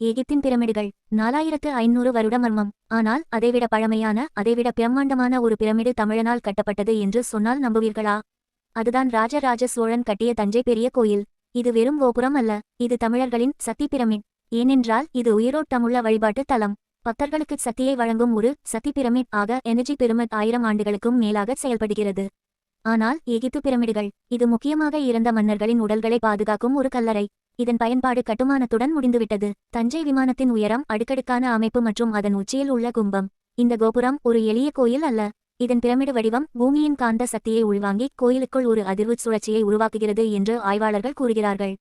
எகிப்தின் பிரமிடுகள். நாலாயிரத்து ஐநூறு வருட மர்மம். ஆனால் அதைவிட பழமையான அதைவிட பிரம்மாண்டமான ஒரு பிரமிடு தமிழனால் கட்டப்பட்டது என்று சொன்னால் நம்புவீர்களா? அதுதான் ராஜராஜ சோழன் கட்டிய தஞ்சை பெரிய கோயில். இது வெறும் கோபுரம் அல்ல இது தமிழர்களின் சக்தி பிரமிட். ஏனென்றால் இது உயிரோட்டமுள்ள வழிபாட்டு தலம். பக்தர்களுக்கு சக்தியை வழங்கும் ஒரு சக்தி பிரமிட் ஆக எனர்ஜி பிரமிட் ஆயிரம் ஆண்டுகளுக்கும் மேலாக செயல்படுகிறது. ஆனால் எகிப்து பிரமிடுகள். இது முக்கியமாக இறந்த மன்னர்களின் உடல்களை பாதுகாக்கும் ஒரு கல்லறை. இதன் பயன்பாடு கட்டுமானத்துடன் முடிந்துவிட்டது. தஞ்சை விமானத்தின் உயரம் அடுக்கடுக்கான அமைப்பு மற்றும் அதன் உச்சியில் உள்ள கும்பம். இந்த கோபுரம் ஒரு எளிய கோயில் அல்ல. இதன் பிரமிடு வடிவம் பூமியின் காந்த சக்தியை உள்வாங்கி கோயிலுக்குள் ஒரு அதிர்வு சுழற்சியை உருவாக்குகிறது என்று ஆய்வாளர்கள் கூறுகிறார்கள்.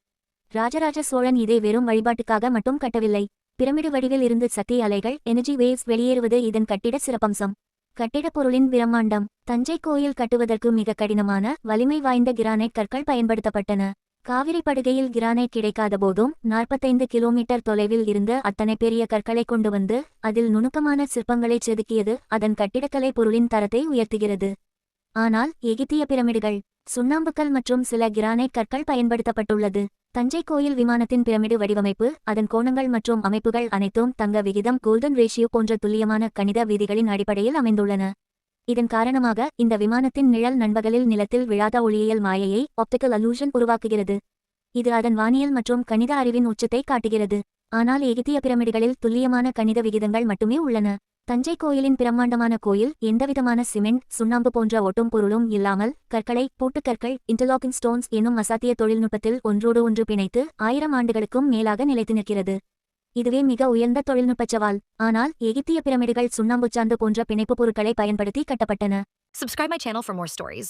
ராஜராஜ சோழன் இதை வெறும் வழிபாட்டுக்காக மட்டும் கட்டவில்லை. பிரமிடு வடிவில் இருந்து சக்தி அலைகள் எனர்ஜி வேவ்ஸ் வெளியேறுவது இதன் கட்டிட சிறப்பம்சம். கட்டிடப் பொருளின் பிரம்மாண்டம். தஞ்சை கோயில் கட்டுவதற்கு மிக கடினமான வலிமை வாய்ந்த கிரானைட் கற்கள் பயன்படுத்தப்பட்டன. காவிரி படுகையில் கிரானைட் கிடைக்காத போதும் நாற்பத்தைந்து கிலோமீட்டர் தொலைவில் இருந்து அத்தனை பெரிய கற்களை கொண்டு வந்து அதில் நுணுக்கமான சிற்பங்களைச் செதுக்கியது அதன் கட்டிடக்கலை பொருளின் தரத்தை உயர்த்துகிறது. ஆனால் எகிப்திய பிரமிடுகள் சுண்ணாம்புக்கல் மற்றும் சில கிரானைட் கற்கள் பயன்படுத்தப்பட்டுள்ளது. தஞ்சை கோயில் விமானத்தின் பிரமிடு வடிவமைப்பு அதன் கோணங்கள் மற்றும் அமைப்புகள் அனைத்தும் தங்க விகிதம் கோல்டன் ரேஷியோ போன்ற துல்லியமான கணித விதிகளின் அடிப்படையில் அமைந்துள்ளன. இதன் காரணமாக இந்த விமானத்தின் நிழல் நண்பகலில் நிலத்தில் விழாத ஒளியியல் மாயையை ஆப்டிக்கல் அலூஷன் உருவாக்குகிறது. இது அதன் வானியல் மற்றும் கணித அறிவின் உச்சத்தை காட்டுகிறது. ஆனால் எகிப்திய பிரமிடுகளில் துல்லியமான கணித விகிதங்கள் மட்டுமே உள்ளன. தஞ்சை கோயிலின் பிரம்மாண்டமான கோயில் எந்தவிதமான சிமெண்ட் சுண்ணாம்பு போன்ற ஒட்டும் பொருளும் இல்லாமல் கற்களை பூட்டுக்கற்கள் இன்டர்லாக்கிங் ஸ்டோன்ஸ் என்னும் அசாத்திய தொழில்நுட்பத்தில் ஒன்றோடு ஒன்று பிணைத்து ஆயிரம் ஆண்டுகளுக்கும் மேலாக நிலைத்து நிற்கிறது. இதுவே மிக உயர்ந்த தொழில்நுட்ப சவால் ஆனால் எகிப்திய பிரமிடுகள் சுண்ணாம்புச்சாந்து போன்ற பிணைப்பு பொருட்களை பயன்படுத்தி கட்டப்பட்டன Subscribe my channel for more stories.